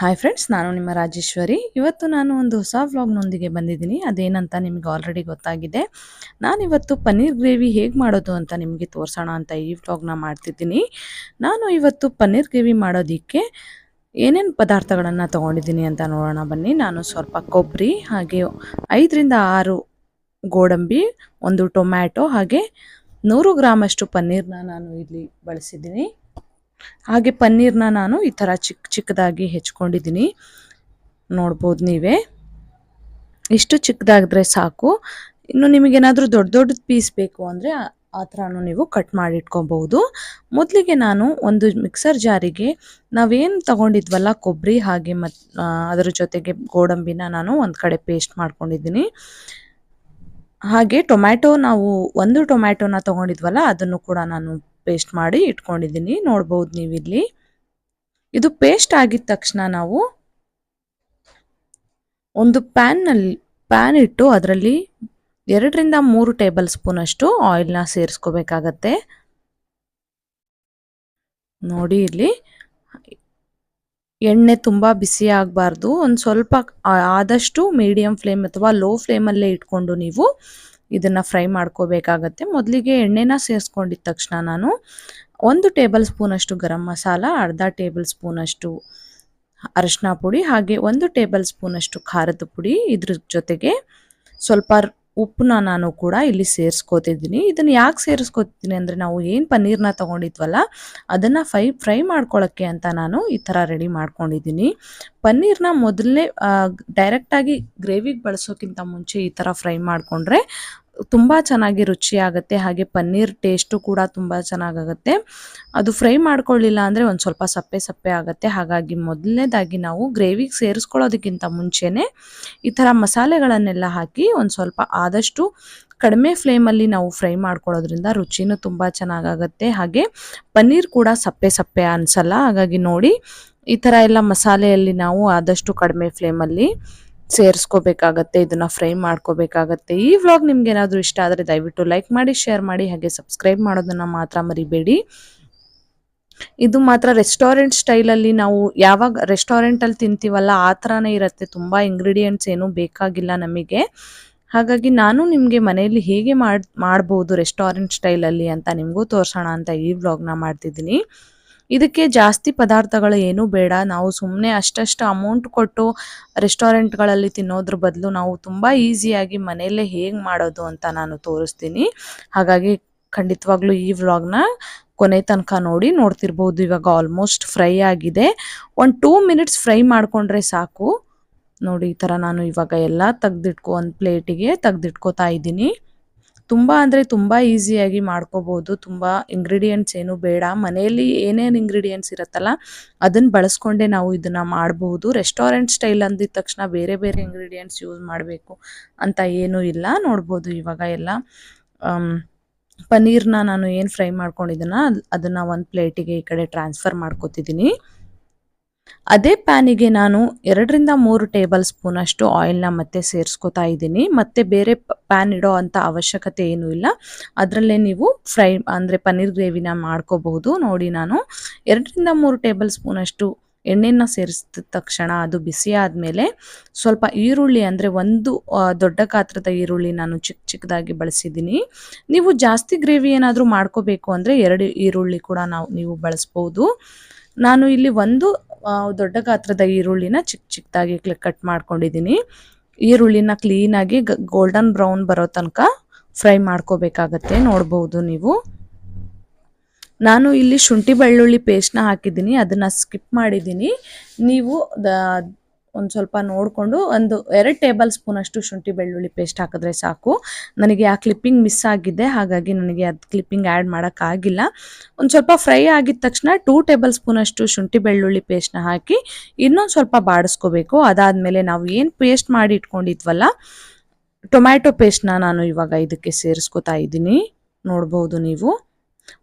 Hi friends ನಾನು ನಿಮ್ಮ ರಾಜೇಶ್ವರಿ. ಇವತ್ತು ನಾನು ಒಂದು ಹೊಸ ವ್ಲಾಗ್ನೊಂದಿಗೆ ಬಂದಿದ್ದೀನಿ. ಅದೇನಂತ ನಿಮಗೆ ಆಲ್ರೆಡಿ ಗೊತ್ತಾಗಿದೆ. ನಾನಿವತ್ತು ಪನ್ನೀರ್ ಗ್ರೇವಿ ಹೇಗೆ ಮಾಡೋದು ಅಂತ ನಿಮಗೆ ತೋರಿಸೋಣ ಅಂತ ಈ ವ್ಲಾಗ್ನ ಮಾಡ್ತಿದ್ದೀನಿ. ನಾನು ಇವತ್ತು ಪನ್ನೀರ್ ಗ್ರೇವಿ ಮಾಡೋದಕ್ಕೆ ಏನೇನು ಪದಾರ್ಥಗಳನ್ನು ತೊಗೊಂಡಿದ್ದೀನಿ ಅಂತ ನೋಡೋಣ ಬನ್ನಿ. ನಾನು ಸ್ವಲ್ಪ ಕೊಬ್ಬರಿ, ಹಾಗೆ ಐದರಿಂದ ಆರು ಗೋಡಂಬಿ, ಒಂದು ಟೊಮ್ಯಾಟೊ, ಹಾಗೆ ನೂರು ಗ್ರಾಮಷ್ಟು ಪನ್ನೀರನ್ನ ನಾನು ಇಲ್ಲಿ ಬಳಸಿದ್ದೀನಿ. ಹಾಗೆ ಪನ್ನೀರ್ನ ನಾನು ಈ ಥರ ಚಿಕ್ಕ ಚಿಕ್ಕದಾಗಿ ಹೆಚ್ಕೊಂಡಿದ್ದೀನಿ. ನೋಡ್ಬೋದು ನೀವೇ. ಇಷ್ಟು ಚಿಕ್ಕದಾಗಿದ್ರೆ ಸಾಕು. ಇನ್ನು ನಿಮಗೇನಾದರೂ ದೊಡ್ಡ ದೊಡ್ಡ ಪೀಸ್ ಬೇಕು ಅಂದರೆ ಆ ಥರನೂ ನೀವು ಕಟ್ ಮಾಡಿ ಇಟ್ಕೊಬಹುದು. ಮೊದಲಿಗೆ ನಾನು ಒಂದು ಮಿಕ್ಸರ್ ಜಾರಿಗೆ ನಾವೇನು ತಗೊಂಡಿದ್ವಲ್ಲ ಕೊಬ್ಬರಿ ಹಾಗೆ ಮತ್ತು ಅದರ ಜೊತೆಗೆ ಗೋಡಂಬಿನ ನಾನು ಒಂದು ಕಡೆ ಪೇಸ್ಟ್ ಮಾಡ್ಕೊಂಡಿದ್ದೀನಿ. ಹಾಗೆ ಟೊಮ್ಯಾಟೊ ನಾವು ಒಂದು ಟೊಮ್ಯಾಟೊನ ತಗೊಂಡಿದ್ವಲ್ಲ ಅದನ್ನು ಕೂಡ ನಾನು ಪೇಸ್ಟ್ ಮಾಡಿ ಇಟ್ಕೊಂಡಿದ್ದೀನಿ. ನೋಡ್ಬೋದು ನೀವಿಲ್ಲಿ. ಇದು ಪೇಸ್ಟ್ ಆಗಿದ ತಕ್ಷಣ ನಾವು ಒಂದು ಪ್ಯಾನ್ನಲ್ಲಿ ಪ್ಯಾನ್ ಇಟ್ಟು ಅದರಲ್ಲಿ ಎರಡರಿಂದ ಮೂರು ಟೇಬಲ್ ಸ್ಪೂನ್ ಅಷ್ಟು ಆಯಿಲ್ನ ಸೇರಿಸ್ಕೋಬೇಕಾಗತ್ತೆ. ನೋಡಿ ಇಲ್ಲಿ. ಎಣ್ಣೆ ತುಂಬ ಬಿಸಿ ಆಗಬಾರ್ದು. ಒಂದು ಸ್ವಲ್ಪ ಆದಷ್ಟು ಮೀಡಿಯಂ ಫ್ಲೇಮ್ ಅಥವಾ ಲೋ ಫ್ಲೇಮಲ್ಲೇ ಇಟ್ಕೊಂಡು ನೀವು ಇದನ್ನು ಫ್ರೈ ಮಾಡ್ಕೋಬೇಕಾಗತ್ತೆ. ಮೊದಲಿಗೆ ಎಣ್ಣೆನ ಸೇರಿಸ್ಕೊಂಡಿದ್ದ ತಕ್ಷಣ ನಾನು ಒಂದು ಟೇಬಲ್ ಸ್ಪೂನಷ್ಟು ಗರಂ ಮಸಾಲ, ಅರ್ಧ ಟೇಬಲ್ ಸ್ಪೂನಷ್ಟು ಅರಶಿನ ಪುಡಿ, ಹಾಗೆ ಒಂದು ಟೇಬಲ್ ಸ್ಪೂನಷ್ಟು ಖಾರದ ಪುಡಿ ಇದ್ರ ಜೊತೆಗೆ ಸ್ವಲ್ಪ ಉಪ್ಪನ್ನ ನಾನು ಕೂಡ ಇಲ್ಲಿ ಸೇರಿಸ್ಕೋತಿದ್ದೀನಿ. ಇದನ್ನು ಯಾಕೆ ಸೇರಿಸ್ಕೋತಿದ್ದೀನಿ ಅಂದರೆ ನಾವು ಏನು ಪನ್ನೀರ್ನ ತೊಗೊಂಡಿದ್ವಲ್ಲ, ಅದನ್ನು ಫ್ರೈ ಫ್ರೈ ಮಾಡ್ಕೊಳ್ಳೋಕ್ಕೆ ಅಂತ ನಾನು ಈ ಥರ ರೆಡಿ ಮಾಡ್ಕೊಂಡಿದ್ದೀನಿ. ಪನ್ನೀರ್ನ ಮೊದಲನೇ ಡೈರೆಕ್ಟಾಗಿ ಗ್ರೇವಿಗೆ ಬಳಸೋಕ್ಕಿಂತ ಮುಂಚೆ ಈ ಥರ ಫ್ರೈ ಮಾಡಿಕೊಂಡ್ರೆ ತುಂಬ ಚೆನ್ನಾಗಿ ರುಚಿ ಆಗುತ್ತೆ ಹಾಗೆ ಪನ್ನೀರ್ ಟೇಸ್ಟು ಕೂಡ ತುಂಬ ಚೆನ್ನಾಗಾಗುತ್ತೆ. ಅದು ಫ್ರೈ ಮಾಡ್ಕೊಳ್ಳಿಲ್ಲ ಅಂದರೆ ಒಂದು ಸ್ವಲ್ಪ ಸಪ್ಪೆ ಸಪ್ಪೆ ಆಗುತ್ತೆ. ಹಾಗಾಗಿ ಮೊದಲನೇದಾಗಿ ನಾವು ಗ್ರೇವಿಗೆ ಸೇರಿಸ್ಕೊಳ್ಳೋದಕ್ಕಿಂತ ಮುಂಚೆನೇ ಈ ಥರ ಮಸಾಲೆಗಳನ್ನೆಲ್ಲ ಹಾಕಿ ಒಂದು ಸ್ವಲ್ಪ ಆದಷ್ಟು ಕಡಿಮೆ ಫ್ಲೇಮಲ್ಲಿ ನಾವು ಫ್ರೈ ಮಾಡ್ಕೊಳ್ಳೋದ್ರಿಂದ ರುಚಿನೂ ತುಂಬ ಚೆನ್ನಾಗಾಗುತ್ತೆ. ಹಾಗೆ ಪನ್ನೀರ್ ಕೂಡ ಸಪ್ಪೆ ಸಪ್ಪೆ ಅನಿಸಲ್ಲ. ಹಾಗಾಗಿ ನೋಡಿ ಈ ಥರ ಎಲ್ಲ ಮಸಾಲೆಯಲ್ಲಿ ನಾವು ಆದಷ್ಟು ಕಡಿಮೆ ಫ್ಲೇಮಲ್ಲಿ ಸೇರಿಸ್ಕೋಬೇಕಾಗತ್ತೆ, ಇದನ್ನ ಫ್ರೈ ಮಾಡ್ಕೋಬೇಕಾಗತ್ತೆ. ಈ ವ್ಲಾಗ್ ನಿಮ್ಗೆ ಏನಾದರೂ ಇಷ್ಟ ಆದರೆ ದಯವಿಟ್ಟು ಲೈಕ್ ಮಾಡಿ, ಶೇರ್ ಮಾಡಿ, ಹಾಗೆ ಸಬ್ಸ್ಕ್ರೈಬ್ ಮಾಡೋದನ್ನ ಮಾತ್ರ ಮರಿಬೇಡಿ. ಇದು ಮಾತ್ರ ರೆಸ್ಟೋರೆಂಟ್ ಸ್ಟೈಲಲ್ಲಿ ನಾವು ಯಾವಾಗ ರೆಸ್ಟೋರೆಂಟಲ್ಲಿ ತಿಂತೀವಲ್ಲ, ಆ ಥರನೇ ಇರುತ್ತೆ. ತುಂಬ ಇಂಗ್ರೀಡಿಯೆಂಟ್ಸ್ ಏನೂ ಬೇಕಾಗಿಲ್ಲ ನಮಗೆ. ಹಾಗಾಗಿ ನಾನು ನಿಮಗೆ ಮನೆಯಲ್ಲಿ ಹೇಗೆ ಮಾಡಿ, ಮಾಡ್ಬೋದು ರೆಸ್ಟೋರೆಂಟ್ ಸ್ಟೈಲಲ್ಲಿ ಅಂತ ನಿಮಗೂ ತೋರಿಸೋಣ ಅಂತ ಈ ವ್ಲಾಗ್ನ ಮಾಡ್ತಿದ್ದೀನಿ. ಇದಕ್ಕೆ ಜಾಸ್ತಿ ಪದಾರ್ಥಗಳು ಏನೂ ಬೇಡ. ನಾವು ಸುಮ್ಮನೆ ಅಷ್ಟಷ್ಟು ಅಮೌಂಟ್ ಕೊಟ್ಟು ರೆಸ್ಟೋರೆಂಟ್ಗಳಲ್ಲಿ ತಿನ್ನೋದ್ರ ಬದಲು ನಾವು ತುಂಬ ಈಸಿಯಾಗಿ ಮನೆಯಲ್ಲೇ ಹೇಗೆ ಮಾಡೋದು ಅಂತ ನಾನು ತೋರಿಸ್ತೀನಿ. ಹಾಗಾಗಿ ಖಂಡಿತವಾಗ್ಲೂ ಈ ವ್ಲಾಗ್ನ ಕೊನೆ ತನಕ ನೋಡಿ ನೋಡ್ತಿರ್ಬೋದು. ಇವಾಗ ಆಲ್ಮೋಸ್ಟ್ ಫ್ರೈ ಆಗಿದೆ. ಒಂದು ಟೂ ಮಿನಿಟ್ಸ್ ಫ್ರೈ ಮಾಡಿಕೊಂಡ್ರೆ ಸಾಕು. ನೋಡಿ ಈ ಥರ ನಾನು ಇವಾಗ ಎಲ್ಲ ತೆಗ್ದಿಟ್ಕೊ, ಒಂದು ಪ್ಲೇಟಿಗೆ ತೆಗ್ದಿಟ್ಕೋತಾ ಇದ್ದೀನಿ. ತುಂಬ ಅಂದರೆ ತುಂಬ ಈಸಿಯಾಗಿ ಮಾಡ್ಕೋಬೋದು. ತುಂಬ ಇಂಗ್ರೀಡಿಯೆಂಟ್ಸ್ ಏನು ಬೇಡ. ಮನೆಯಲ್ಲಿ ಏನೇನು ಇಂಗ್ರೀಡಿಯೆಂಟ್ಸ್ ಇರುತ್ತಲ್ಲ ಅದನ್ನು ಬಳಸ್ಕೊಂಡೇ ನಾವು ಇದನ್ನು ಮಾಡಬಹುದು ರೆಸ್ಟೋರೆಂಟ್ ಸ್ಟೈಲ್ ಅಂದಿದ ತಕ್ಷಣ ಬೇರೆ ಬೇರೆ ಇಂಗ್ರೀಡಿಯೆಂಟ್ಸ್ ಯೂಸ್ ಮಾಡಬೇಕು ಅಂತ ಏನೂ ಇಲ್ಲ. ನೋಡ್ಬೋದು ಇವಾಗ ಎಲ್ಲ. ಪನ್ನೀರ್ನ ನಾನು ಏನು ಫ್ರೈ ಮಾಡ್ಕೊಂಡಿದ್ದೀನ ಅದನ್ನು ಒಂದು ಪ್ಲೇಟಿಗೆ ಈ ಕಡೆ ಟ್ರಾನ್ಸ್ಫರ್ ಮಾಡ್ಕೋತಿದ್ದೀನಿ ಅದೇ ಪ್ಯಾನಿಗೆ ನಾನು ಎರಡರಿಂದ ಮೂರು ಟೇಬಲ್ ಸ್ಪೂನ್ ಅಷ್ಟು ಆಯಿಲ್ನ ಮತ್ತೆ ಸೇರಿಸ್ಕೊತಾ ಇದ್ದೀನಿ. ಮತ್ತೆ ಬೇರೆ ಪ್ಯಾನ್ ಇಡೋ ಅಂಥ ಅವಶ್ಯಕತೆ ಏನೂ ಇಲ್ಲ. ಅದರಲ್ಲೇ ನೀವು ಫ್ರೈ ಅಂದರೆ ಪನ್ನೀರ್ ಗ್ರೇವಿನ ಮಾಡ್ಕೋಬಹುದು. ನೋಡಿ ನಾನು ಎರಡರಿಂದ ಮೂರು ಟೇಬಲ್ ಸ್ಪೂನ್ ಅಷ್ಟು ಎಣ್ಣೆನ ಸೇರಿಸಿದ ತಕ್ಷಣ ಅದು ಬಿಸಿ ಆದಮೇಲೆ ಸ್ವಲ್ಪ ಈರುಳ್ಳಿ ಅಂದರೆ ಒಂದು ದೊಡ್ಡ ಗಾತ್ರದ ಈರುಳ್ಳಿ ನಾನು ಚಿಕ್ಕ ಚಿಕ್ಕದಾಗಿ ಬಳಸಿದ್ದೀನಿ. ನೀವು ಜಾಸ್ತಿ ಗ್ರೇವಿ ಏನಾದರೂ ಮಾಡ್ಕೋಬೇಕು ಅಂದರೆ ಎರಡು ಈರುಳ್ಳಿ ಕೂಡ ನಾವು, ನೀವು ಬಳಸ್ಬೋದು. ನಾನು ಇಲ್ಲಿ ಒಂದು ದೊಡ್ಡ ಗಾತ್ರದ ಈರುಳ್ಳಿನ ಚಿಕ್ಕ ಚಿಕ್ಕದಾಗಿ ಕಟ್ ಮಾಡ್ಕೊಂಡಿದ್ದೀನಿ ಈರುಳ್ಳಿನ ಕ್ಲೀನಾಗಿ ಗೋಲ್ಡನ್ ಬ್ರೌನ್ ಬರೋ ತನಕ ಫ್ರೈ ಮಾಡ್ಕೋಬೇಕಾಗತ್ತೆ, ನೋಡ್ಬೋದು ನೀವು. ನಾನು ಇಲ್ಲಿ ಶುಂಠಿ ಬೆಳ್ಳುಳ್ಳಿ ಪೇಸ್ಟ್ನ ಹಾಕಿದ್ದೀನಿ, ಅದನ್ನು ಸ್ಕಿಪ್ ಮಾಡಿದ್ದೀನಿ. ನೀವು ಒಂದು ಸ್ವಲ್ಪ ನೋಡಿಕೊಂಡು ಒಂದು ಎರಡು ಟೇಬಲ್ ಸ್ಪೂನ್ ಅಷ್ಟು ಶುಂಠಿ ಬೆಳ್ಳುಳ್ಳಿ ಪೇಸ್ಟ್ ಹಾಕಿದ್ರೆ ಸಾಕು. ನನಗೆ ಆ ಕ್ಲಿಪ್ಪಿಂಗ್ ಮಿಸ್ ಆಗಿದೆ, ಹಾಗಾಗಿ ನನಗೆ ಅದು ಕ್ಲಿಪ್ಪಿಂಗ್ ಆ್ಯಡ್ ಮಾಡೋಕ್ಕಾಗಿಲ್ಲ ಒಂದು ಸ್ವಲ್ಪ ಫ್ರೈ ಆಗಿದ ತಕ್ಷಣ ಟೂ ಟೇಬಲ್ ಸ್ಪೂನ್ ಅಷ್ಟು ಶುಂಠಿ ಬೆಳ್ಳುಳ್ಳಿ ಪೇಸ್ಟ್ನ ಹಾಕಿ ಇನ್ನೊಂದು ಸ್ವಲ್ಪ ಬಾಡಿಸ್ಕೋಬೇಕು. ಅದಾದಮೇಲೆ ನಾವು ಏನು ಪೇಸ್ಟ್ ಮಾಡಿ ಇಟ್ಕೊಂಡಿದ್ವಲ್ಲ, ಟೊಮ್ಯಾಟೊ ಪೇಸ್ಟ್ನ ನಾನು ಇವಾಗ ಇದಕ್ಕೆ ಸೇರಿಸ್ಕೊತಾ ಇದ್ದೀನಿ. ನೋಡ್ಬೋದು ನೀವು.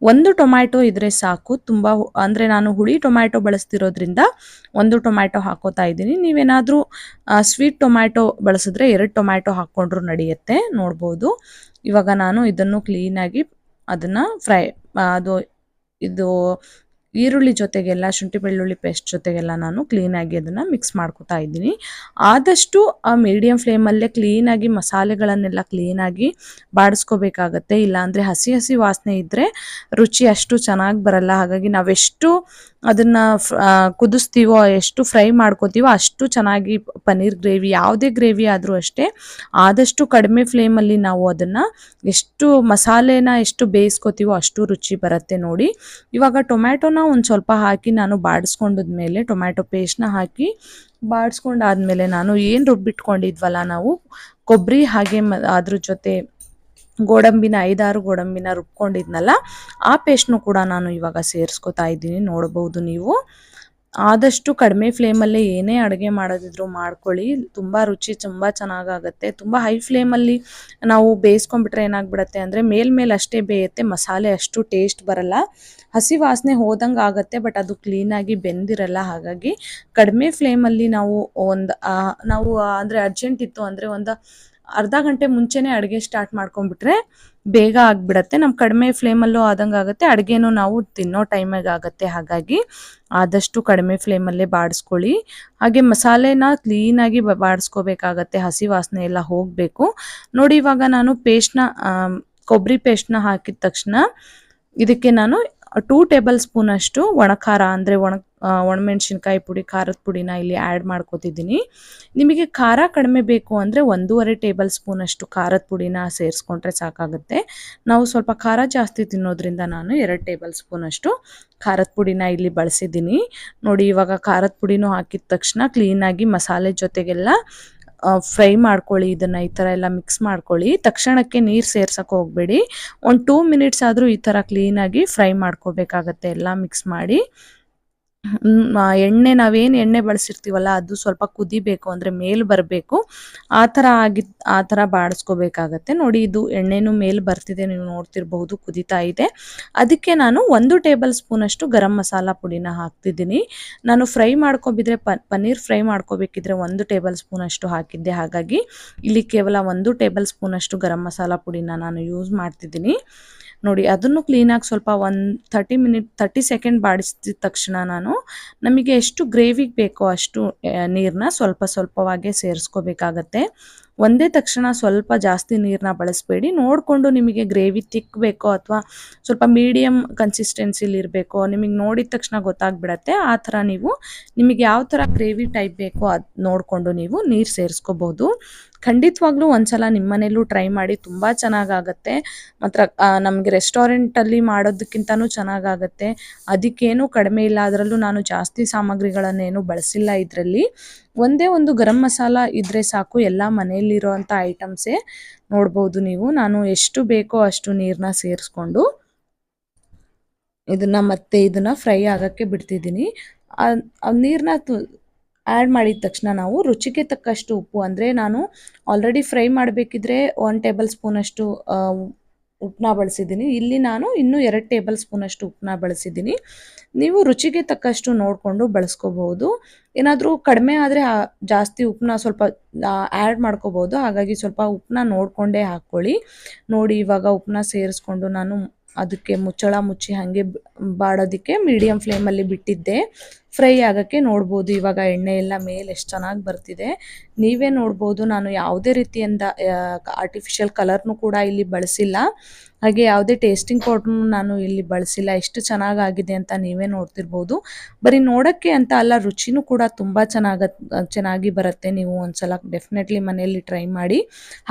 ಒಂದು ಟೊಮ್ಯಾಟೊ ಇದ್ರೆ ಸಾಕು. ತುಂಬ ಅಂದರೆ ನಾನು ಹುಳಿ ಟೊಮ್ಯಾಟೊ ಬಳಸ್ತಿರೋದ್ರಿಂದ ಒಂದು ಟೊಮ್ಯಾಟೊ ಹಾಕೋತಾ ಇದ್ದೀನಿ. ನೀವೇನಾದರೂ ಸ್ವೀಟ್ ಟೊಮ್ಯಾಟೊ ಬಳಸಿದ್ರೆ ಎರಡು ಟೊಮ್ಯಾಟೊ ಹಾಕ್ಕೊಂಡ್ರು ನಡೆಯುತ್ತೆ. ನೋಡ್ಬೋದು. ಇವಾಗ ನಾನು ಇದನ್ನು ಕ್ಲೀನಾಗಿ ಅದನ್ನು ಫ್ರೈ ಅದು, ಇದು ಈರುಳ್ಳಿ ಜೊತೆಗೆಲ್ಲ ಶುಂಠಿ ಬೆಳ್ಳುಳ್ಳಿ ಪೇಸ್ಟ್ ಜೊತೆಗೆಲ್ಲ ನಾನು ಕ್ಲೀನಾಗಿ ಅದನ್ನು ಮಿಕ್ಸ್ ಮಾಡ್ಕೊತಾ ಇದ್ದೀನಿ. ಆದಷ್ಟು ಆ ಮೀಡಿಯಂ ಫ್ಲೇಮಲ್ಲೇ ಕ್ಲೀನಾಗಿ ಮಸಾಲೆಗಳನ್ನೆಲ್ಲ ಕ್ಲೀನಾಗಿ ಬಾಡಿಸ್ಕೋಬೇಕಾಗತ್ತೆ. ಇಲ್ಲಾಂದರೆ ಹಸಿ ಹಸಿ ವಾಸನೆ ಇದ್ದರೆ ರುಚಿ ಅಷ್ಟು ಚೆನ್ನಾಗಿ ಬರಲ್ಲ. ಹಾಗಾಗಿ ನಾವೆಷ್ಟು ಅದನ್ನು ಕುದಿಸ್ತೀವೋ, ಎಷ್ಟು ಫ್ರೈ ಮಾಡ್ಕೋತೀವೋ ಅಷ್ಟು ಚೆನ್ನಾಗಿ ಪನ್ನೀರ್ ಗ್ರೇವಿ, ಯಾವುದೇ ಗ್ರೇವಿ ಆದರೂ ಅಷ್ಟೇ ಆದಷ್ಟು ಕಡಿಮೆ ಫ್ಲೇಮಲ್ಲಿ ನಾವು ಅದನ್ನು ಎಷ್ಟು ಮಸಾಲೆನ ಎಷ್ಟು ಬೇಯಿಸ್ಕೋತೀವೋ ಅಷ್ಟು ರುಚಿ ಬರುತ್ತೆ ನೋಡಿ. ಇವಾಗ ಟೊಮ್ಯಾಟೊನ ಒಂದು ಸ್ವಲ್ಪ ಹಾಕಿ ನಾನು ಬಾಡಿಸ್ಕೊಂಡದ್ಮೇಲೆ ಟೊಮ್ಯಾಟೊ ಪೇಸ್ಟ್ನ ಹಾಕಿ ಬಾಡಿಸ್ಕೊಂಡಾದ್ಮೇಲೆ ನಾನು ಏನು ರುಬ್ಬಿಟ್ಕೊಂಡಿದ್ವಲ್ಲ ನಾವು ಕೊಬ್ಬರಿ ಹಾಗೆ ಮ, ಅದ್ರ ಜೊತೆ ಗೋಡಂಬಿನ, ಐದಾರು ಗೋಡಂಬಿನ ರುಬ್ಕೊಂಡಿದ್ನಲ್ಲ, ಆ ಪೇಸ್ಟ್ನು ಕೂಡ ನಾನು ಇವಾಗ ಸೇರಿಸ್ಕೊತಾ ಇದ್ದೀನಿ, ನೋಡ್ಬೋದು ನೀವು. ಆದಷ್ಟು ಕಡಿಮೆ ಫ್ಲೇಮಲ್ಲೇ ಏನೇ ಅಡುಗೆ ಮಾಡೋದಿದ್ರು ಮಾಡ್ಕೊಳ್ಳಿ. ತುಂಬ ರುಚಿ ತುಂಬ ಚೆನ್ನಾಗಾಗತ್ತೆ. ತುಂಬ ಹೈ ಫ್ಲೇಮಲ್ಲಿ ನಾವು ಬೇಯಿಸ್ಕೊಂಡ್ಬಿಟ್ರೆ ಏನಾಗ್ಬಿಡತ್ತೆ ಅಂದರೆ ಮೇಲ್ಮೇಲೆ ಅಷ್ಟೇ ಬೇಯುತ್ತೆ, ಮಸಾಲೆ ಅಷ್ಟು ಟೇಸ್ಟ್ ಬರಲ್ಲ. ಹಸಿ ವಾಸನೆ ಹೋದಂಗೆ ಆಗುತ್ತೆ, ಬಟ್ ಅದು ಕ್ಲೀನಾಗಿ ಬೆಂದಿರಲ್ಲ. ಹಾಗಾಗಿ ಕಡಿಮೆ ಫ್ಲೇಮಲ್ಲಿ ನಾವು ಒಂದು ನಾವು ಅಂದರೆ ಅರ್ಜೆಂಟ್ ಇತ್ತು ಅಂದರೆ ಒಂದು ಅರ್ಧ ಗಂಟೆ ಮುಂಚೆನೇ ಅಡುಗೆ ಸ್ಟಾರ್ಟ್ ಮಾಡ್ಕೊಂಡ್ಬಿಟ್ರೆ ಬೇಗ ಆಗಿಬಿಡತ್ತೆ. ನಮ್ಮ ಕಡಿಮೆ ಫ್ಲೇಮಲ್ಲೂ ಆದಂಗೆ ಆಗುತ್ತೆ. ಅಡುಗೆನೂ ನಾವು ತಿನ್ನೋ ಟೈಮಿಗೆ ಆಗುತ್ತೆ. ಹಾಗಾಗಿ ಆದಷ್ಟು ಕಡಿಮೆ ಫ್ಲೇಮಲ್ಲೇ ಬಾಡಿಸ್ಕೊಳ್ಳಿ. ಹಾಗೆ ಮಸಾಲೆನ ಕ್ಲೀನಾಗಿ ಬಾಡಿಸ್ಕೋಬೇಕಾಗತ್ತೆ. ಹಸಿ ವಾಸನೆ ಎಲ್ಲ ಹೋಗಬೇಕು. ನೋಡಿ ಇವಾಗ ನಾನು ಪೇಸ್ಟ್ನ ಕೊಬ್ಬರಿ ಪೇಸ್ಟ್ನ ಹಾಕಿದ ತಕ್ಷಣ ಇದಕ್ಕೆ ನಾನು ಟೂ ಟೇಬಲ್ ಸ್ಪೂನ್ ಅಷ್ಟು ಒಣ ಖಾರ ಅಂದರೆ ಒಣ ಒಣಮೆಣ್ಸಿನ್ಕಾಯಿ ಪುಡಿ, ಖಾರದ ಪುಡಿನ ಇಲ್ಲಿ ಆ್ಯಡ್ ಮಾಡ್ಕೋತಿದ್ದೀನಿ. ನಿಮಗೆ ಖಾರ ಕಡಿಮೆ ಬೇಕು ಅಂದರೆ ಒಂದೂವರೆ ಟೇಬಲ್ ಸ್ಪೂನ್ ಅಷ್ಟು ಖಾರದ ಪುಡಿನ ಸೇರಿಸ್ಕೊಂಡ್ರೆ ಸಾಕಾಗುತ್ತೆ. ನಾವು ಸ್ವಲ್ಪ ಖಾರ ಜಾಸ್ತಿ ತಿನ್ನೋದ್ರಿಂದ ನಾನು ಎರಡು ಟೇಬಲ್ ಸ್ಪೂನ್ ಅಷ್ಟು ಖಾರದ ಪುಡಿನ ಇಲ್ಲಿ ಬಳಸಿದ್ದೀನಿ. ನೋಡಿ ಇವಾಗ ಖಾರದ ಪುಡಿನೂ ಹಾಕಿದ ತಕ್ಷಣ ಕ್ಲೀನಾಗಿ ಮಸಾಲೆ ಜೊತೆಗೆಲ್ಲ ಫ್ರೈ ಮಾಡ್ಕೊಳ್ಳಿ, ಇದನ್ನು ಈ ಥರ ಎಲ್ಲ ಮಿಕ್ಸ್ ಮಾಡ್ಕೊಳ್ಳಿ. ತಕ್ಷಣಕ್ಕೆ ನೀರು ಸೇರ್ಸೋಕೆ ಹೋಗಬೇಡಿ. ಒಂದು ಟೂ ಮಿನಿಟ್ಸ್ ಆದರೂ ಈ ಥರ ಕ್ಲೀನಾಗಿ ಫ್ರೈ ಮಾಡ್ಕೋಬೇಕಾಗತ್ತೆ, ಎಲ್ಲ ಮಿಕ್ಸ್ ಮಾಡಿ. ಎಣ್ಣೆ ನಾವೇನು ಎಣ್ಣೆ ಬಳಸಿರ್ತೀವಲ್ಲ, ಅದು ಸ್ವಲ್ಪ ಕುದಿಬೇಕು, ಅಂದರೆ ಮೇಲೆ ಬರಬೇಕು. ಆ ಥರ ಆಗಿದ್ ಆ ಥರ ಬಾಡಿಸ್ಕೋಬೇಕಾಗತ್ತೆ ನೋಡಿ, ಇದು ಎಣ್ಣೆನೂ ಮೇಲೆ ಬರ್ತಿದೆ, ನೀವು ನೋಡ್ತಿರಬಹುದು, ಕುದಿತಾ ಇದೆ. ಅದಕ್ಕೆ ನಾನು ಒಂದು ಟೇಬಲ್ ಸ್ಪೂನಷ್ಟು ಗರಂ ಮಸಾಲ ಪುಡಿನ ಹಾಕ್ತಿದ್ದೀನಿ. ನಾನು ಫ್ರೈ ಮಾಡ್ಕೊಬಿದ್ರೆ ಪನ್ನೀರ್ ಫ್ರೈ ಮಾಡ್ಕೋಬೇಕಿದ್ರೆ ಒಂದು ಟೇಬಲ್ ಸ್ಪೂನಷ್ಟು ಹಾಕಿದ್ದೆ. ಹಾಗಾಗಿ, ಇಲ್ಲಿ ಕೇವಲ ಒಂದು ಟೇಬಲ್ ಸ್ಪೂನಷ್ಟು ಗರಂ ಮಸಾಲ ಪುಡಿನ ನಾನು ಯೂಸ್ ಮಾಡ್ತಿದ್ದೀನಿ. ನೋಡಿ, ಅದನ್ನು ಕ್ಲೀನಾಗಿ ಸ್ವಲ್ಪ ಒಂದು ಥರ್ಟಿ ಮಿನಿಟ್ ತರ್ಟಿ ಸೆಕೆಂಡ್ ಬಾಡಿಸಿದ ತಕ್ಷಣ ನಾನು ನಮಗೆ ಎಷ್ಟು ಗ್ರೇವಿಗೆ ಬೇಕೋ ಅಷ್ಟು ನೀರನ್ನ ಸ್ವಲ್ಪ ಸ್ವಲ್ಪವಾಗೇ ಸೇರಿಸ್ಕೋಬೇಕಾಗತ್ತೆ. ಒಂದೇ ತಕ್ಷಣ ಸ್ವಲ್ಪ ಜಾಸ್ತಿ ನೀರನ್ನ ಬಳಸಬೇಡಿ. ನೋಡಿಕೊಂಡು ನಿಮಗೆ ಗ್ರೇವಿ ತಿಕ್ ಅಥವಾ ಸ್ವಲ್ಪ ಮೀಡಿಯಮ್ ಕನ್ಸಿಸ್ಟೆನ್ಸಿಲಿ ಇರಬೇಕು, ನಿಮಗೆ ನೋಡಿದ ತಕ್ಷಣ ಗೊತ್ತಾಗ್ಬಿಡತ್ತೆ. ಆ ಥರ ನೀವು ನಿಮಗೆ ಯಾವ ಥರ ಗ್ರೇವಿ ಟೈಪ್ ಬೇಕೋ ಅದು ನೋಡಿಕೊಂಡು ನೀವು ನೀರು ಸೇರಿಸ್ಕೋಬೋದು. ಖಂಡಿತವಾಗ್ಲೂ ಒಂದ್ಸಲ ನಿಮ್ಮ ಮನೇಲೂ ಟ್ರೈ ಮಾಡಿ ತುಂಬ ಚೆನ್ನಾಗಾಗತ್ತೆ. ಮಾತ್ರ ನಮಗೆ ರೆಸ್ಟೋರೆಂಟಲ್ಲಿ ಮಾಡೋದಕ್ಕಿಂತನೂ ಚೆನ್ನಾಗಾಗತ್ತೆ. ಅದಕ್ಕೇನು ಕಡಿಮೆ ಇಲ್ಲ. ಅದರಲ್ಲೂ ನಾನು ಜಾಸ್ತಿ ಸಾಮಗ್ರಿಗಳನ್ನೇನು ಬಳಸಿಲ್ಲ ಇದರಲ್ಲಿ. ಒಂದೇ ಒಂದು ಗರಂ ಮಸಾಲ ಇದ್ದರೆ ಸಾಕು. ಎಲ್ಲ ಮನೆಯಲ್ಲಿರೋ ಅಂಥ ಐಟಮ್ಸೇ ನೋಡ್ಬೋದು ನೀವು. ನಾನು ಎಷ್ಟು ಬೇಕೋ ಅಷ್ಟು ನೀರನ್ನ ಸೇರಿಸ್ಕೊಂಡು ಇದನ್ನು ಮತ್ತೆ ಇದನ್ನು ಫ್ರೈ ಆಗೋಕ್ಕೆ ಬಿಡ್ತಿದ್ದೀನಿ. ನೀರನ್ನ ಆ್ಯಡ್ ಮಾಡಿದ ತಕ್ಷಣ ನಾವು ರುಚಿಗೆ ತಕ್ಕಷ್ಟು ಉಪ್ಪು, ಅಂದರೆ ನಾನು ಆಲ್ರೆಡಿ ಫ್ರೈ ಮಾಡಬೇಕಿದ್ರೆ ಒನ್ ಟೇಬಲ್ ಸ್ಪೂನಷ್ಟು ಉಪ್ಪನ್ನ ಬಳಸಿದ್ದೀನಿ. ಇಲ್ಲಿ ನಾನು ಇನ್ನೂ ಎರಡು ಟೇಬಲ್ ಸ್ಪೂನಷ್ಟು ಉಪ್ಪನ್ನ ಬಳಸಿದ್ದೀನಿ. ನೀವು ರುಚಿಗೆ ತಕ್ಕಷ್ಟು ನೋಡಿಕೊಂಡು ಬಳಸ್ಕೋಬಹುದು. ಏನಾದರೂ ಕಡಿಮೆ ಆದರೆ ಜಾಸ್ತಿ ಉಪ್ಪನ್ನ ಸ್ವಲ್ಪ ಆ್ಯಡ್ ಮಾಡ್ಕೋಬೋದು ಹಾಗಾಗಿ ಸ್ವಲ್ಪ ಉಪ್ಪನ್ನ ನೋಡಿಕೊಂಡೇ ಹಾಕ್ಕೊಳ್ಳಿ. ನೋಡಿ ಇವಾಗ ಉಪ್ಪನ್ನ ಸೇರಿಸ್ಕೊಂಡು ನಾನು ಅದಕ್ಕೆ ಮುಚ್ಚಳ ಮುಚ್ಚಿ ಹಾಗೆ ಬಾಡೋದಕ್ಕೆ ಮೀಡಿಯಮ್ ಫ್ಲೇಮಲ್ಲಿ ಬಿಟ್ಟಿದ್ದೆ. ಫ್ರೈ ಆಗೋಕ್ಕೆ ನೋಡ್ಬೋದು. ಇವಾಗ ಎಣ್ಣೆ ಎಲ್ಲ ಮೇಲೆ ಎಷ್ಟು ಚೆನ್ನಾಗಿ ಬರ್ತಿದೆ. ನೀವೇ ನೋಡ್ಬೋದು. ನಾನು ಯಾವುದೇ ರೀತಿಯಿಂದ ಆರ್ಟಿಫಿಷಿಯಲ್ ಕಲರ್ನು ಕೂಡ ಇಲ್ಲಿ ಬಳಸಿಲ್ಲ. ಹಾಗೆ ಯಾವುದೇ ಟೇಸ್ಟಿಂಗ್ ಪೌಡ್ರನ್ನು ನಾನು ಇಲ್ಲಿ ಬಳಸಿಲ್ಲ. ಎಷ್ಟು ಚೆನ್ನಾಗಾಗಿದೆ ಅಂತ ನೀವೇ ನೋಡ್ತಿರ್ಬೋದು. ಬರೀ ನೋಡೋಕ್ಕೆ ಅಂತ ಅಲ್ಲ, ರುಚಿನೂ ಕೂಡ ತುಂಬ ಚೆನ್ನಾಗ, ಚೆನ್ನಾಗಿ ಬರುತ್ತೆ. ನೀವು ಒಂದ್ಸಲ ಡೆಫಿನೆಟ್ಲಿ ಮನೆಯಲ್ಲಿ ಟ್ರೈ ಮಾಡಿ.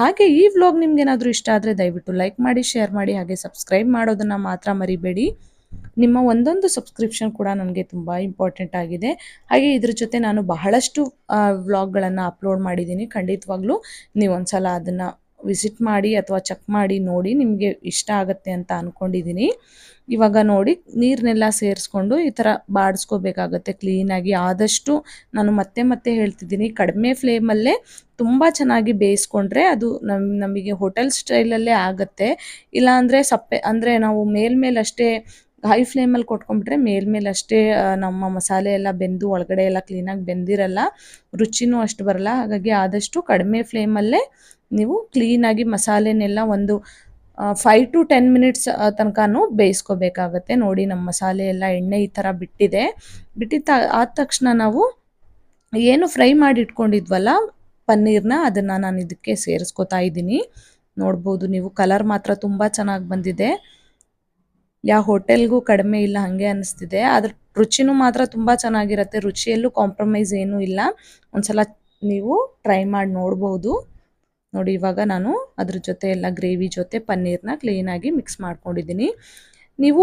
ಹಾಗೆ ಈ ವ್ಲಾಗ್ ನಿಮ್ಗೇನಾದರೂ ಇಷ್ಟ ಆದರೆ ದಯವಿಟ್ಟು ಲೈಕ್ ಮಾಡಿ ಶೇರ್ ಮಾಡಿ, ಹಾಗೆ ಸಬ್ಸ್ಕ್ರೈಬ್ ಮಾಡೋದನ್ನು ಮಾತ್ರ ಮರಿಬೇಡಿ. ನಿಮ್ಮ ಒಂದೊಂದು ಸಬ್ಸ್ಕ್ರಿಪ್ಷನ್ ಕೂಡ ನನಗೆ ತುಂಬ ಇಂಪಾರ್ಟೆಂಟ್ ಆಗಿದೆ. ಹಾಗೆ ಇದ್ರ ಜೊತೆ ನಾನು ಬಹಳಷ್ಟು ವ್ಲಾಗ್ಗಳನ್ನು ಅಪ್ಲೋಡ್ ಮಾಡಿದ್ದೀನಿ. ಖಂಡಿತವಾಗ್ಲೂ ನೀವು ಒಂದ್ಸಲ ಅದನ್ನು ವಿಸಿಟ್ ಮಾಡಿ ಅಥವಾ ಚೆಕ್ ಮಾಡಿ ನೋಡಿ ನಿಮಗೆ ಇಷ್ಟ ಆಗುತ್ತೆ ಅಂತ ಅಂದ್ಕೊಂಡಿದ್ದೀನಿ ಇವಾಗ ನೋಡಿ ನೀರನ್ನೆಲ್ಲ ಸೇರಿಸ್ಕೊಂಡು ಈ ಥರ ಬಾಡಿಸ್ಕೋಬೇಕಾಗತ್ತೆ. ಕ್ಲೀನಾಗಿ ಆದಷ್ಟು ನಾನು ಮತ್ತೆ ಮತ್ತೆ ಹೇಳ್ತಿದ್ದೀನಿ ಕಡಿಮೆ ಫ್ಲೇಮಲ್ಲೇ ತುಂಬ ಚೆನ್ನಾಗಿ ಬೇಯಿಸ್ಕೊಂಡ್ರೆ ಅದು ನಮ್, ನಮಗೆ ಹೋಟೆಲ್ ಸ್ಟೈಲಲ್ಲೇ ಆಗುತ್ತೆ. ಇಲ್ಲಾಂದರೆ ಸಪ್ಪೆ, ಅಂದರೆ ನಾವು ಮೇಲ್ಮೇಲಷ್ಟೇ ಹೈ ಫ್ಲೇಮಲ್ಲಿ ಕೊಟ್ಕೊಂಡ್ಬಿಟ್ರೆ ಮೇಲ್ಮೇಲೆ ಅಷ್ಟೇ ನಮ್ಮ ಮಸಾಲೆ ಎಲ್ಲ ಬೆಂದು ಒಳಗಡೆ ಎಲ್ಲ ಕ್ಲೀನಾಗಿ ಬೆಂದಿರಲ್ಲ, ರುಚಿನೂ ಅಷ್ಟು ಬರಲ್ಲ. ಹಾಗಾಗಿ ಆದಷ್ಟು ಕಡಿಮೆ ಫ್ಲೇಮಲ್ಲೇ ನೀವು ಕ್ಲೀನಾಗಿ ಮಸಾಲೆನೆಲ್ಲ ಒಂದು ಫೈವ್ ಟು ಟೆನ್ ಮಿನಿಟ್ಸ್ ತನಕನೂ ಬೇಯಿಸ್ಕೋಬೇಕಾಗತ್ತೆ. ನೋಡಿ ನಮ್ಮ ಮಸಾಲೆ ಎಲ್ಲ ಎಣ್ಣೆ ಈ ಥರ ಬಿಟ್ಟಿದೆ. ಬಿಟ್ಟಿದ್ದ ಆದ ತಕ್ಷಣ ನಾವು ಏನು ಫ್ರೈ ಮಾಡಿ ಇಟ್ಕೊಂಡಿದ್ವಲ್ಲ ಪನ್ನೀರ್ನ ಅದನ್ನು ನಾನು ಇದಕ್ಕೆ ಸೇರಿಸ್ಕೊತಾ ಇದ್ದೀನಿ. ನೋಡ್ಬೋದು ನೀವು ಕಲರ್ ಮಾತ್ರ ತುಂಬ ಚೆನ್ನಾಗಿ ಬಂದಿದೆ. ಯಾವ ಹೋಟೆಲ್ಗೂ ಕಡಿಮೆ ಇಲ್ಲ, ಹಾಗೆ ಅನಿಸ್ತಿದೆ. ಅದ್ರ ರುಚಿನೂ ಮಾತ್ರ ತುಂಬ ಚೆನ್ನಾಗಿರುತ್ತೆ. ರುಚಿಯಲ್ಲೂ ಕಾಂಪ್ರಮೈಸ್ ಏನೂ ಇಲ್ಲ. ಒಂದ್ಸಲ ನೀವು ಟ್ರೈ ಮಾಡಿ ನೋಡ್ಬೋದು. ನೋಡಿ, ಇವಾಗ ನಾನು ಅದ್ರ ಜೊತೆ ಎಲ್ಲ ಗ್ರೇವಿ ಜೊತೆ ಪನ್ನೀರ್ನ ಕ್ಲೀನಾಗಿ ಮಿಕ್ಸ್ ಮಾಡ್ಕೊಂಡಿದ್ದೀನಿ. ನೀವು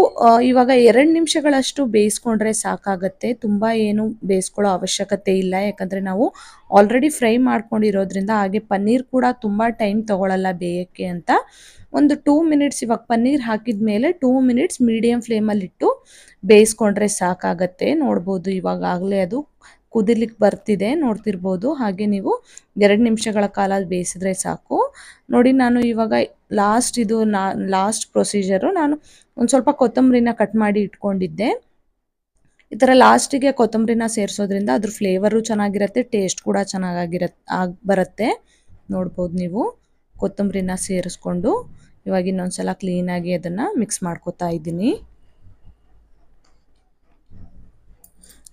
ಇವಾಗ ಎರಡು ನಿಮಿಷಗಳಷ್ಟು ಬೇಯಿಸ್ಕೊಂಡ್ರೆ ಸಾಕಾಗತ್ತೆ. ತುಂಬ ಏನು ಬೇಯಿಸ್ಕೊಳ್ಳೋ ಅವಶ್ಯಕತೆ ಇಲ್ಲ. ಯಾಕಂದರೆ ನಾವು ಆಲ್ರೆಡಿ ಫ್ರೈ ಮಾಡ್ಕೊಂಡಿರೋದ್ರಿಂದ ಹಾಗೆ ಪನ್ನೀರ್ ಕೂಡ ತುಂಬ ಟೈಮ್ ತಗೊಳ್ಳಲ್ಲ ಬೇಯೋಕ್ಕೆ ಅಂತ. ಒಂದು ಟೂ ಮಿನಿಟ್ಸ್ ಇವಾಗ ಪನ್ನೀರ್ ಹಾಕಿದ ಮೇಲೆ ಟೂ ಮಿನಿಟ್ಸ್ ಮೀಡಿಯಮ್ ಫ್ಲೇಮಲ್ಲಿಟ್ಟು ಬೇಯಿಸ್ಕೊಂಡ್ರೆ ಸಾಕಾಗತ್ತೆ. ನೋಡ್ಬೋದು ಇವಾಗಾಗಲೇ ಅದು ಕುದಿಲಿಕ್ಕೆ ಬರ್ತಿದೆ, ನೋಡ್ತಿರ್ಬೋದು. ಹಾಗೆ ನೀವು ಎರಡು ನಿಮಿಷಗಳ ಕಾಲ ಬೇಯಿಸಿದ್ರೆ ಸಾಕು. ನೋಡಿ, ನಾನು ಇವಾಗ ಲಾಸ್ಟ್ ಇದು ನಾ ಲಾಸ್ಟ್ ಪ್ರೊಸೀಜರು ನಾನು ಒಂದು ಸ್ವಲ್ಪ ಕೊತ್ತಂಬರಿನ ಕಟ್ ಮಾಡಿ ಇಟ್ಕೊಂಡಿದ್ದೆ. ಈ ಥರ ಲಾಸ್ಟಿಗೆ ಕೊತ್ತಂಬರಿನ ಸೇರಿಸೋದ್ರಿಂದ ಅದ್ರ ಫ್ಲೇವರು ಚೆನ್ನಾಗಿರುತ್ತೆ ಟೇಸ್ಟ್ ಕೂಡ ಚೆನ್ನಾಗಿರತ್ತೆ ಆಗಿ, ಬರುತ್ತೆ. ನೋಡ್ಬೋದು ನೀವು ಕೊತ್ತಂಬರಿನ ಸೇರಿಸ್ಕೊಂಡು ಇವಾಗ ಇನ್ನೊಂದು ಸಲ ಕ್ಲೀನಾಗಿ ಅದನ್ನು ಮಿಕ್ಸ್ ಮಾಡ್ಕೊತಾ ಇದ್ದೀನಿ.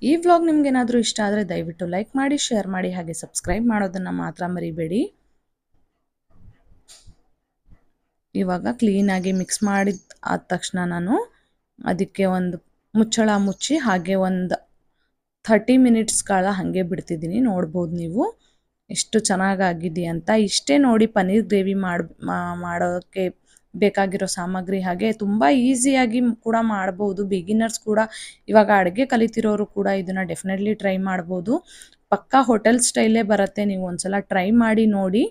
ಈ ವ್ಲಾಗ್ ನಿಮ್ಗೇನಾದರೂ ಇಷ್ಟ ಆದರೆ ದಯವಿಟ್ಟು ಲೈಕ್ ಮಾಡಿ ಶೇರ್ ಮಾಡಿ, ಹಾಗೆ ಸಬ್ಸ್ಕ್ರೈಬ್ ಮಾಡೋದನ್ನು ಮಾತ್ರ ಮರಿಬೇಡಿ. ಇವಾಗ ಕ್ಲೀನಾಗಿ ಮಿಕ್ಸ್ ಮಾಡಿದ ಆದ ತಕ್ಷಣ ನಾನು ಅದಕ್ಕೆ ಒಂದು ಮುಚ್ಚಳ ಮುಚ್ಚಿ ಹಾಗೆ ಒಂದು ಥರ್ಟಿ ಮಿನಿಟ್ಸ್ ಕಾಲ ಹಾಗೆ ಬಿಡ್ತಿದ್ದೀನಿ. ನೋಡ್ಬೋದು ನೀವು ಎಷ್ಟು ಚೆನ್ನಾಗಾಗಿದೆ ಅಂತ ಇಷ್ಟೇ ನೋಡಿ ಪನ್ನೀರ್ ಗ್ರೇವಿ ಮಾಡಿ ಮಾಡೋಕ್ಕೆ ಬೇಕಾಗಿರೋ ಸಾಮಗ್ರಿ ಹಾಗೆ ತುಂಬ ಈಸಿಯಾಗಿ ಕೂಡ ಮಾಡ್ಬೋದು. ಬಿಗಿನರ್ಸ್ ಕೂಡ ಇವಾಗ ಅಡುಗೆ ಕಲಿತಿರೋರು ಕೂಡ ಇದನ್ನು ಡೆಫಿನೆಟ್ಲಿ ಟ್ರೈ ಮಾಡ್ಬೋದು. ಪಕ್ಕಾ ಹೋಟೆಲ್ ಸ್ಟೈಲೇ ಬರುತ್ತೆ, ನೀವು ಒಂದ್ಸಲ ಟ್ರೈ ಮಾಡಿ ನೋಡಿ.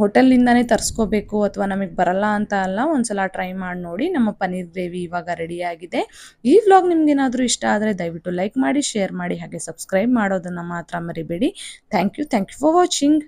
ಹೋಟೆಲ್ನಿಂದನೇ ತರಿಸ್ಕೋಬೇಕು ಅಥವಾ ನಮಗೆ ಬರಲ್ಲ ಅಂತ ಅಲ್ಲ, ಒಂದ್ಸಲ ಟ್ರೈ ಮಾಡಿ ನೋಡಿ. ನಮ್ಮ ಪನ್ನೀರ್ ಗ್ರೇವಿ ಇವಾಗ ರೆಡಿಯಾಗಿದೆ ಈ ವ್ಲಾಗ್ ನಿಮ್ಗೇನಾದರೂ ಇಷ್ಟ ಆದರೆ ದಯವಿಟ್ಟು ಲೈಕ್ ಮಾಡಿ ಶೇರ್ ಮಾಡಿ, ಹಾಗೆ ಸಬ್ಸ್ಕ್ರೈಬ್ ಮಾಡೋದನ್ನು ಮಾತ್ರ ಮರಿಬೇಡಿ. Thank you thank you for watching